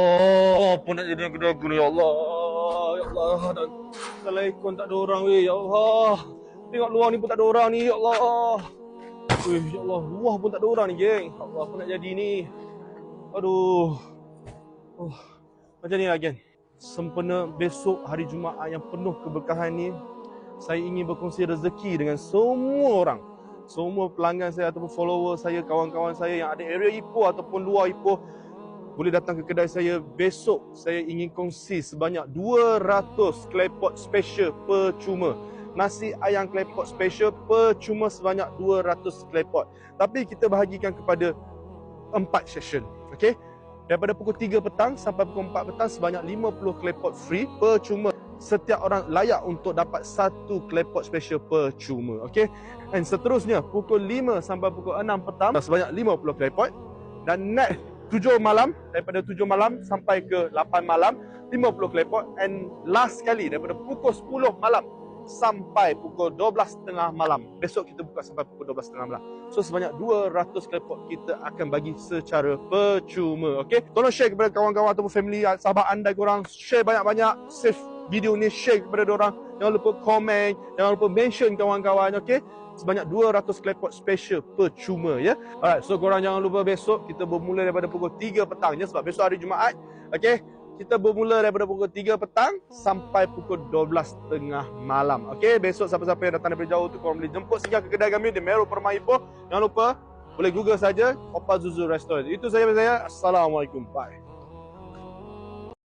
Oh, apa nak jadi kedai aku ni ya Allah. Ya Allah. Dan dalam ikon tak ada orang weh ya Allah. Tengok luar ni pun tak ada orang ni ya Allah. Weh ya Allah, luar pun tak ada orang ni geng. Ya Allah, apa nak jadi ni? Aduh. Oh, macam ni lah geng. Sempena besok hari Jumaat yang penuh keberkahan ni, saya ingin berkongsi rezeki dengan semua orang. Semua pelanggan saya ataupun follower saya, kawan-kawan saya yang ada area Ipoh ataupun luar Ipoh boleh datang ke kedai saya besok. Saya ingin kongsi sebanyak 200 claypot special percuma. Nasi ayam claypot special percuma sebanyak 200 claypot. Tapi kita bahagikan kepada 4 session okey? Daripada pukul 3 petang sampai pukul 4 petang sebanyak 50 claypot free percuma. Setiap orang layak untuk dapat satu claypot special percuma okey? Dan seterusnya pukul 5 sampai pukul 6 petang sebanyak 50 claypot. Dan next 7 malam daripada 7 malam sampai ke 8 malam 50 klepot and last sekali daripada pukul 10 malam sampai pukul 12.30 malam. Besok kita buka sampai pukul 12.30 malam. So sebanyak 200 klepot kita akan bagi secara percuma okey tolong share kepada kawan-kawan ataupun family sahabat anda korang. Share banyak-banyak. Save video ni share kepada orang jangan lupa komen jangan lupa mention kawan-kawan okey sebanyak 200 klepot special percuma ya. Alright, so korang jangan lupa besok kita bermula daripada pukul 3 petang ya sebab besok hari Jumaat. Okey. Kita bermula daripada pukul 3 petang sampai pukul 12 tengah malam. Okey, besok siapa-siapa yang datang daripada jauh tu korang boleh jemput singgah ke kedai kami di Meru Permaipo. Jangan lupa boleh Google saja Opa Zuzu Restaurant. Itu saja dari saya. Assalamualaikum. Bye.